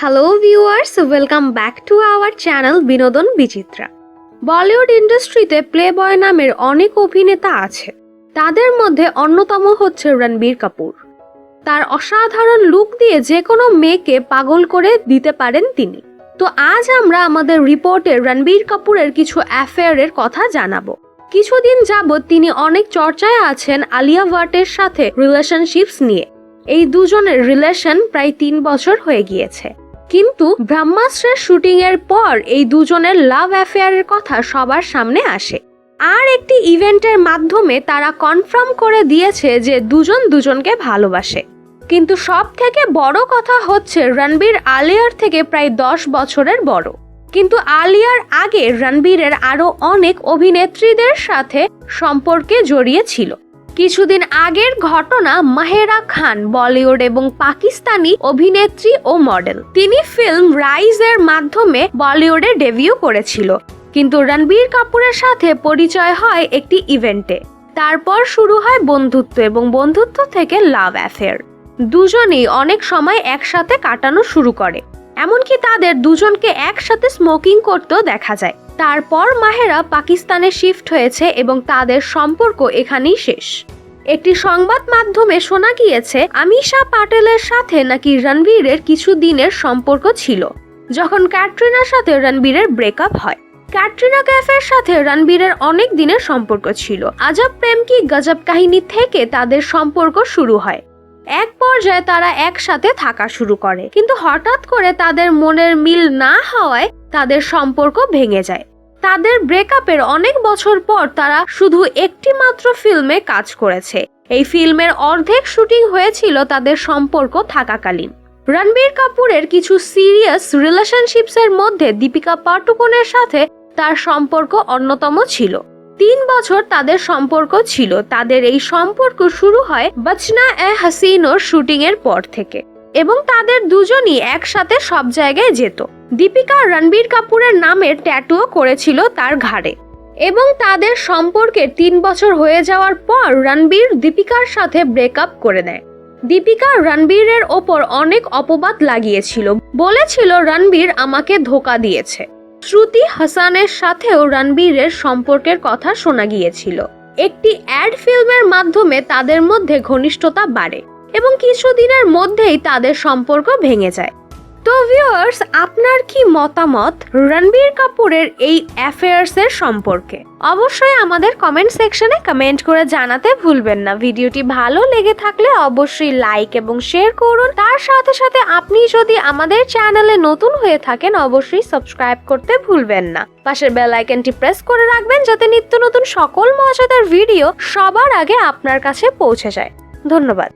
Hello viewers welcome back to our channel Binodon Bichitra Bollywood ইন্ডাস্ট্রিতে play বয় নামের অনেক অভিনেতা আছে। তাদের মধ্যে অন্যতম হচ্ছে রণবীর কাপুর। তার অসাধারণ লুক দিয়ে যে কোনো মেয়েকে পাগল করে দিতে পারেন তিনি। তো আজ আমরা আমাদের রিপোর্টে রণবীর কাপুরের কিছু অ্যাফেয়ারের কথা জানাব। কিছুদিন যাবৎ তিনি অনেক চর্চায় আছেন আলিয়া ভাটের সাথে রিলেশনশিপস নিয়ে। এই দুজনের রিলেশন প্রায় তিন বছর হয়ে গিয়েছে। কিন্তু ব্রহ্মাস্ত্রের শুটিং এর পর এই দুজনের লাভ অ্যাফেয়ারের কথা সবার সামনে আসে। আর একটি ইভেন্টের মাধ্যমে তারা কনফার্ম করে দিয়েছে যে দুজন দুজনকে ভালোবাসে। কিন্তু সব থেকে বড় কথা হচ্ছে রণবীর আলিয়ার থেকে প্রায় দশ বছরের বড়। কিন্তু আলিয়ার আগে রণবীরের আরও অনেক অভিনেত্রীদের সাথে সম্পর্কে জড়িয়ে ছিল। কিছুদিন আগের ঘটনা মাহেরা খান, বলিউড এবং পাকিস্তানি অভিনেত্রী ও মডেল। তিনি ফিল্ম রাইজ এর মাধ্যমে বলিউডে ডেবিউ করেছিল। কিন্তু রণবীর কাপুরের সাথে পরিচয় হয় একটি ইভেন্টে। তারপর শুরু হয় বন্ধুত্ব এবং বন্ধুত্ব থেকে লাভ অ্যাফেয়ার। দুজনেই অনেক সময় একসাথে কাটানো শুরু করে। এমনকি তাদের দুজনকে একসাথে স্মোকিং করতেও দেখা যায়। তারপর মাহেরা পাকিস্তানে শিফট হয়েছে এবং তাদের সম্পর্ক এখানেই শেষ। একটি সংবাদ মাধ্যমে শোনা গিয়েছে, আমিষা পাটেলের সাথে নাকি রণবীরের কিছু দিনের সম্পর্ক ছিল, যখন ক্যাটরিনার সাথে রণবীরের ব্রেকআপ হয়। ক্যাটরিনা ক্যাফের সাথে রণবীরের অনেক দিনের সম্পর্ক ছিল। আজব প্রেম কি গজব কাহিনী থেকে তাদের সম্পর্ক শুরু হয়। এক পর্যায়ে তারা একসাথে থাকা শুরু করে। কিন্তু হঠাৎ করে তাদের মনের মিল না হওয়ায় তাদের সম্পর্ক ভেঙে যায়। তাদের ব্রেকআপের অনেক বছর পর তারা শুধু একটি মাত্র ফিল্মে কাজ করেছে। এই ফিল্মের অর্ধেক শুটিং হয়েছিল তাদের সম্পর্ক থাকাকালীন। রণবীর কাপুরের কিছু সিরিয়াস রিলেশনশিপসের মধ্যে দীপিকা পাটুকনের সাথে তার সম্পর্ক অন্যতম ছিল। তিন বছর তাদের সম্পর্ক ছিল। তাদের এই সম্পর্ক শুরু হয় বচনা এ হাসিনোর শুটিং এর পর থেকে। এবং তাদের দুজনই একসাথে সব জায়গায় যেত। দীপিকা রণবীর কাপুরের নামের ট্যাটুও করেছিল তার ঘাড়ে। এবং তাদের সম্পর্কে তিন বছর হয়ে যাওয়ার পর রণবীর দীপিকার সাথে ব্রেকআপ করে দেয়। দীপিকা রণবীরের ওপর অনেক অপবাদ লাগিয়েছিল। বলেছিল, রণবীর আমাকে ধোকা দিয়েছে। শ্রুতি হাসানের সাথেও রণবীরের সম্পর্কের কথা শোনা গিয়েছিল। একটি অ্যাড ফিল্মের মাধ্যমে তাদের মধ্যে ঘনিষ্ঠতা বাড়ে এবং কিছুদিনের মধ্যেই তাদের সম্পর্ক ভেঙে যায়। তো ভিউয়ার্স আপনার কি মতামত রণবীর কাপুরের এই অ্যাফেয়ার্স এর সম্পর্কে? অবশ্যই আমাদের কমেন্ট সেকশনে কমেন্ট করে জানাতে ভুলবেন না। ভিডিওটি ভালো লেগে থাকলে অবশ্যই লাইক এবং শেয়ার করুন। তার সাথে সাথে আপনি যদি আমাদের চ্যানেলে নতুন হয়ে থাকেন, অবশ্যই সাবস্ক্রাইব করতে ভুলবেন না। পাশের বেল আইকনটি প্রেস করে রাখবেন যাতে নিত্য নতুন সকল মজাদার ভিডিও সবার আগে আপনার কাছে পৌঁছে যায়। ধন্যবাদ।